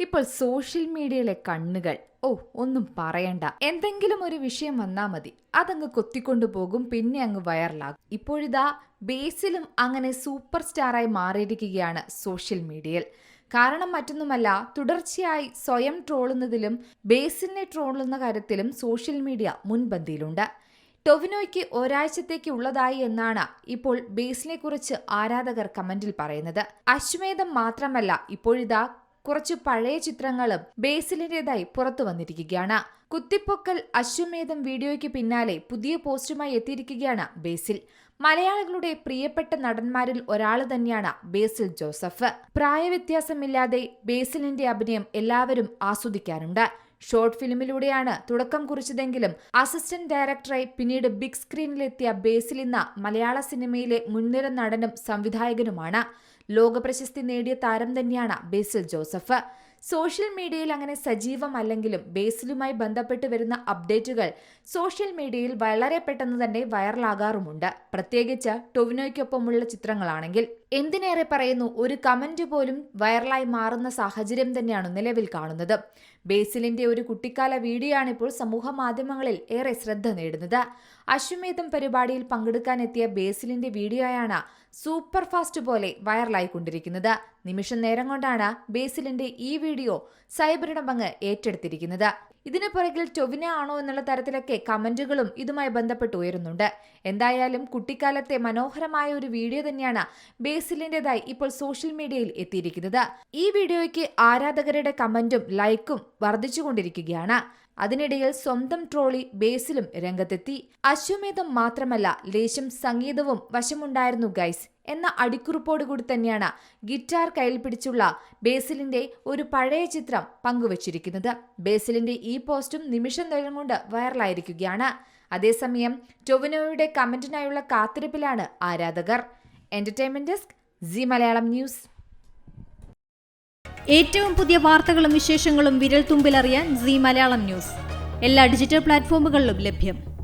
ഇപ്പോൾ സോഷ്യൽ മീഡിയയിലെ കണ്ണുകൾ. ഓ ഒന്നും പറയണ്ട. എന്തെങ്കിലും ഒരു വിഷയം വന്നാ മതി. അതങ്ങ് കൊത്തിക്കൊണ്ടു പോകും പിന്നെ അങ്ങ് വൈറലാകും. ഇപ്പോഴിതാ ബേസിലും അങ്ങനെ സൂപ്പർ സ്റ്റാറായി മാറിയിരിക്കുകയാണ് സോഷ്യൽ മീഡിയയിൽ. കാരണം മറ്റൊന്നുമല്ല തുടർച്ചയായി സ്വയം ട്രോളുന്നതിലും ബേസിലിനെ ട്രോളുന്ന കാര്യത്തിലും സോഷ്യൽ മീഡിയ മുൻപന്തിയിലുണ്ട്. ടൊവിനോയ്ക്ക് ഒരാഴ്ചത്തേക്ക് ഉള്ളതായി എന്നാണ് ഇപ്പോൾ ബേസിനെ കുറിച്ച് ആരാധകർ കമന്റിൽ പറയുന്നത്. അശ്വമേധം മാത്രമല്ല ഇപ്പോഴിതാ കുറച്ചു പഴയ ചിത്രങ്ങളും ബേസിലിന്റേതായി പുറത്തു വന്നിരിക്കുകയാണ്. കുത്തിപ്പൊക്കൽ അശ്വമേധം വീഡിയോയ്ക്ക് പിന്നാലെ പുതിയ പോസ്റ്റുമായി എത്തിയിരിക്കുകയാണ് ബേസിൽ. മലയാളികളുടെ പ്രിയപ്പെട്ട നടന്മാരിൽ ഒരാൾ തന്നെയാണ് ബേസിൽ ജോസഫ്. പ്രായവ്യത്യാസമില്ലാതെ ബേസിലിന്റെ അഭിനയം എല്ലാവരും ആസ്വദിക്കാറുണ്ട്. ഷോർട്ട് ഫിലിമിലൂടെയാണ് തുടക്കം കുറിച്ചതെങ്കിലും അസിസ്റ്റന്റ് ഡയറക്ടറായി പിന്നീട് ബിഗ് സ്ക്രീനിലെത്തിയ ബേസിൽ ഇന്ന് മലയാള സിനിമയിലെ മുൻനിര നടനും സംവിധായകനുമാണ്. ലോകപ്രശസ്തി നേടിയ താരം തന്നെയാണ് ബേസിൽ ജോസഫ്. സോഷ്യൽ മീഡിയയിൽ അങ്ങനെ സജീവമല്ലെങ്കിലും ബേസിലുമായി ബന്ധപ്പെട്ട് വരുന്ന അപ്ഡേറ്റുകൾ സോഷ്യൽ മീഡിയയിൽ വളരെ പെട്ടെന്ന് തന്നെ വൈറലാകാറുമുണ്ട്. പ്രത്യേകിച്ച് ടൊവിനോയ്ക്കൊപ്പമുള്ള ചിത്രങ്ങളാണെങ്കിൽ. എന്തിനേറെ പറയുന്നു? ഒരു കമന്റ് പോലും വൈറലായി മാറുന്ന സാഹചര്യം തന്നെയാണ് നിലവിൽ കാണുന്നത്. ബേസിലിന്റെ ഒരു കുട്ടിക്കാല വീഡിയോ ആണ് ഇപ്പോൾ സമൂഹ മാധ്യമങ്ങളിൽ ഏറെ ശ്രദ്ധ നേടുന്നത്. അശ്വമേധം പരിപാടിയിൽ പങ്കെടുക്കാനെത്തിയ ബേസിലിന്റെ വീഡിയോയാണ് സൂപ്പർ ഫാസ്റ്റ് പോലെ വൈറലായി കൊണ്ടിരിക്കുന്നത്. നിമിഷം നേരം കൊണ്ടാണ് ബേസിലിന്റെ ഈ വീഡിയോ സൈബറിടമങ്ങ് ഏറ്റെടുത്തിരിക്കുന്നത്. ഇതിന് പുറകിൽ ടൊവിന ആണോ എന്നുള്ള തരത്തിലൊക്കെ കമന്റുകളും ഇതുമായി ബന്ധപ്പെട്ട് ഉയരുന്നുണ്ട്. എന്തായാലും കുട്ടിക്കാലത്തെ മനോഹരമായ ഒരു വീഡിയോ തന്നെയാണ് ബേസിലിന്റേതായി ഇപ്പോൾ സോഷ്യൽ മീഡിയയിൽ എത്തിയിരിക്കുന്നത്. ഈ വീഡിയോയ്ക്ക് ആരാധകരുടെ കമന്റും ലൈക്കും വർദ്ധിച്ചുകൊണ്ടിരിക്കുകയാണ്. അതിനിടയിൽ സ്വന്തം ട്രോളി ബേസിലും രംഗത്തെത്തി. അശ്വമേധം മാത്രമല്ല ലേശം സംഗീതവും വശമുണ്ടായിരുന്നു ഗൈസ്. എന്ന അടിക്കുറിപ്പോടുകൂടി തന്നെയാണ് ഗിറ്റാർ കയ്യിൽ പിടിച്ചുള്ള ബേസിലിന്റെ ഒരു പഴയ ചിത്രം പങ്കുവച്ചിരിക്കുന്നത്. ബേസിലിന്റെ ഈ പോസ്റ്റും നിമിഷം നേരം കൊണ്ട് വൈറലായിരിക്കുകയാണ്. അതേസമയം ടൊവിനോയുടെ കമന്റിനായുള്ള കാത്തിരിപ്പിലാണ് ആരാധകർ. Entertainment desk Zee Malayalam news ഏറ്റവും പുതിയ വാർത്തകളും വിശേഷങ്ങളും വിരൽ തുമ്പിലറിയാൻ സി മലയാളം ന്യൂസ് എല്ലാ ഡിജിറ്റൽ പ്ലാറ്റ്ഫോമുകളിലും ലഭ്യം.